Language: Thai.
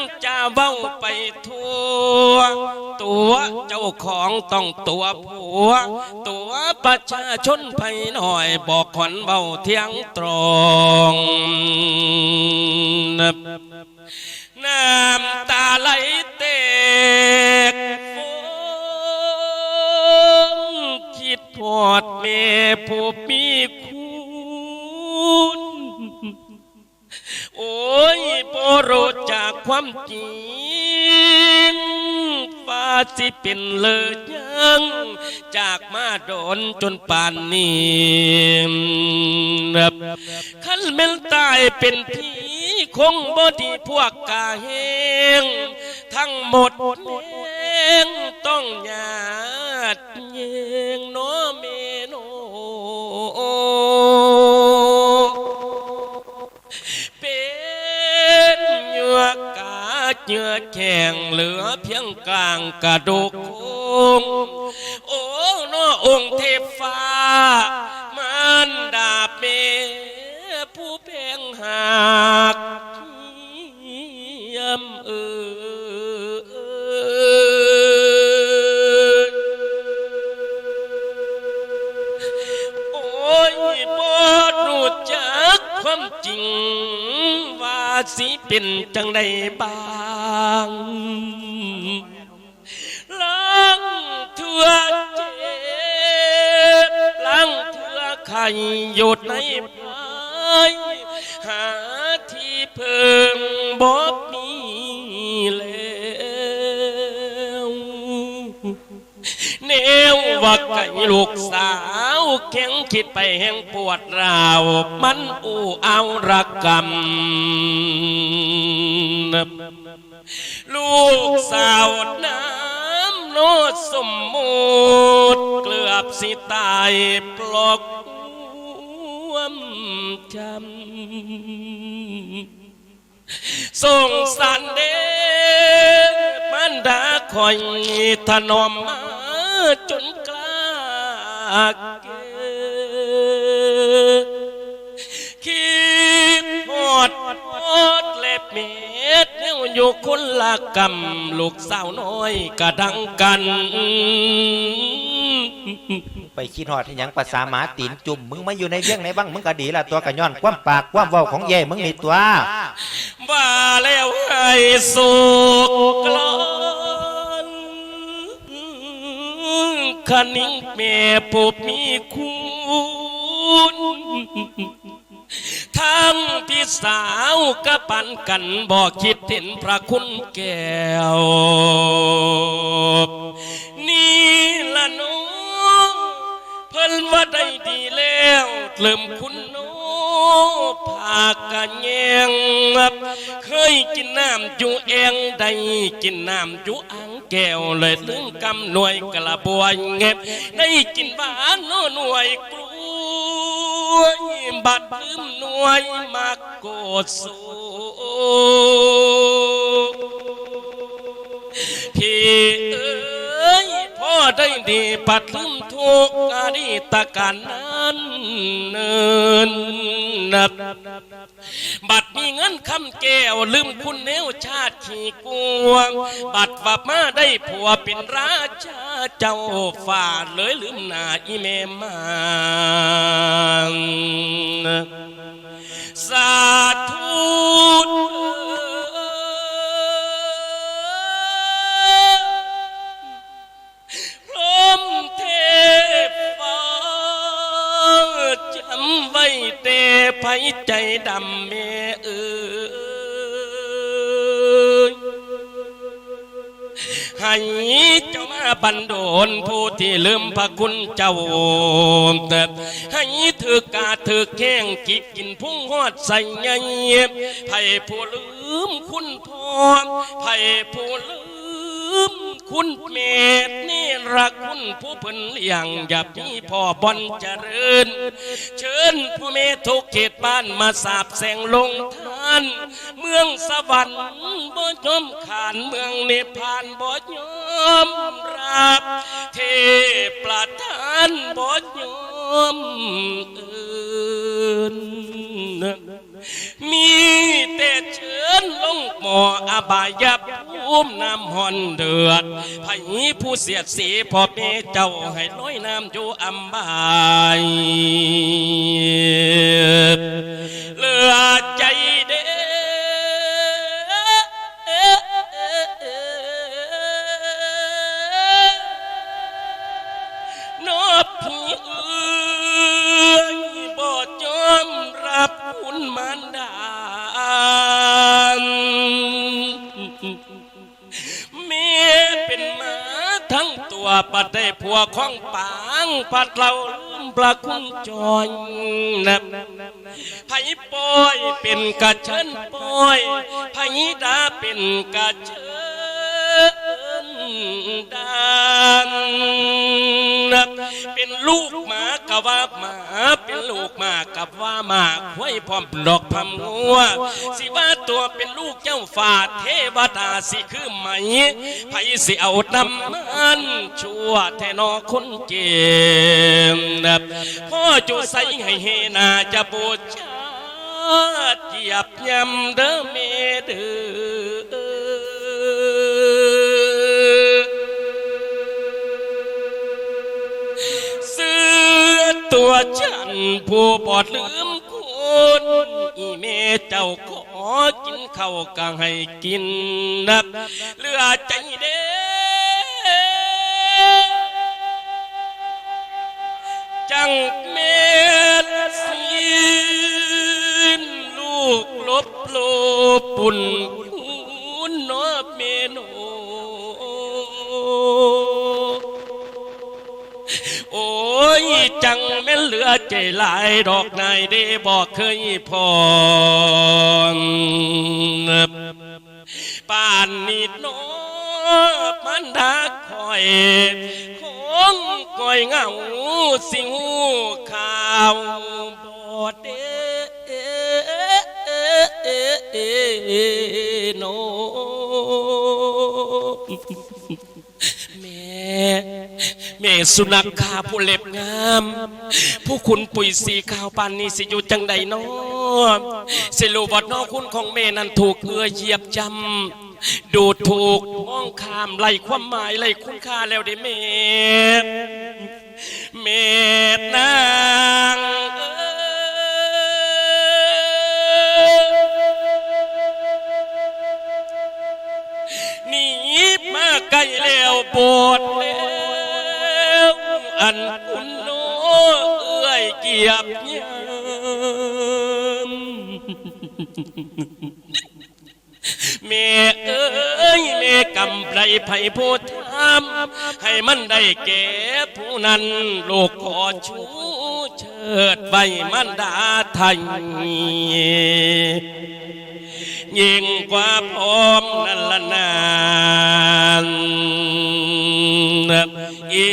เป็นมายังจะเว้าไปทั่ว ตัวเจ้าของต้องตัวผัว ตัวประชาชนไปหน่อยบอกขอนเบาเที่ยงตรงน้ำตาไหลเตก จริงฟ้าสิเป็นเลยยัง จากมาโดนจนป่านนี้ขันแม่นตายเป็นผีคงบ่ดีพวกกาเฮงทั้งหมดเองต้องญาติเยงโน แข็งเหลือเพียงกลางกระดูกโคงโอ้นองค์เทพฟ้า มันดาบเมผู้เพ่งหักยี่ยมเออโอ้ยบอดรู้จักความจริง ว่าสิเป็นจังใดบ้า งลังเถื่อเจ็บลังเถื่อไข่หยดในพายหาที่เพิ่งบอกมีแล้วแนวว่าไก่ลูกสาวแข็งคิดไปแห่งปวดราว มันอูเอาระกรรม ลูกสาวน้ำโนดสมมุติเกลือบสิตายปลอกวมจำส่งสันเดมันดาคอยถนอมมาจนกล้าก ออยู่คนละกำลูกสาวน้อยกระดังกัน ไปคิดฮอดให้หยังภาษาหมาตีนจุ่มมึงมาอยู่ในเรื่องไหนบ้างมึงก็ดีละตัวกะย้อนความปากความเว้าของเย่มึงนี่ตัวว่าแล้วให้สุกกลอนคนิ่งแม่ผู้มีคุณ ทั้งพี่สาวก็ปันกันบอกคิดเห็นพระคุณแก้ว นี่ละนูเพิ่นว่าได้ดีแล้วเริ่มคุณโนผากกันแยงเคยกินน้ำจูเองได้กินน้ำจูอ่างแก้วเลยถึงกำหน่วยกระบวยเก็บได้กินบ้านโน่หน่วยกล้วย บัดลืมหน่วยมากโกดสูพี่เอ้ยพ่อได้ดีปัดลืมทุกอาดีตะการันเนินนับ บัดมีเงินคำแก้วลืมคุณแนวชาติขี่กวง บัดว่ามาได้ผัวเป็นราชาเจ้าฝ่าเลยลืมหน้าอีเมมังสา ดำเมเอ้ยให้เจ้ามาบันโดนผู้ที่ลืมพระคุณเจ้าแต่ให้ถือกาถือแข้งกิดกินพุ่งหอดใส่เงียบไผ่ผู้ลืมคุณพ่อไผ่ผู้ลืม คุณเมตนี่รักคุณผู้เพิ่นเลี้ยงอย่าพี่พ่อบอนเจริญ เชิญผู้เมตทุกเขตบ้านมาสาบแสงลงทาน เมืองสวรรค์บ่ยอมขานเมืองนิพพานบ่ยอมรับ เทพประทานบ่ยอมเอินมีแต่เชิญลงหมออบายบ อุ้มน้ำหอนเดือดไผผู้เสียดสีพ่อแม่เจ้าให้ลอยน้ำอยู่อำบายเหลือใจ ผัวของปางปัดเราลืมประคุณจอยนับไผปอยเป็นกระเชิญปอยไผดาเป็นกระเชิญดานนับเป็นลูกหมากะว่าหมา พร้อมดอกพำงัว สิว่าตัวเป็นลูกเจ้าฝ่าเทวดาสิคือไหมไผสิเอานำมันชั่วแทนอคนเกมนับพ่อจุใส่ให้เฮนาจะบูชาเหยียบยำเด้อเมเด้อือตัวฉันผู้ปอดลืม คุณอีเมเจ้าขอกินข้าวก็ให้กินนักเลือใจเด้จังเม็ดสีนลูกลบโลปุ่นคุณนอเมโน โอ้ยจังแม่นเหลือใจหลายดอกนายได้บอกเคยพอป่านนิดน้อมันดาคอยคงก่อยเหงาสิงหูข่าวบอดเดโนแม่ แม่สุนัขขาผู้เล็บงาม ผู้คุณปุ๋ยสีขาวปานนี้สิอยู่จังใดน้อสิรู้ว่าน้อคุณของแม่นั้นถูกเอือเหยียบจำดูถูกมองข้ามไล่ความหมายไล่คุณค่าแล้วได้แม่แม่นางเอ้ยหนีมาไกลแล้วปวดแล้ว อันคุณโนเอื้อยเกียบยามเมเอ้ยเมกำไรไผ่โพธามให้มันได้เก็บผู้นั้นโลกขอชูเชิดใบมันดาทันยิ่งกว่าพร้อมนั่นละนานอี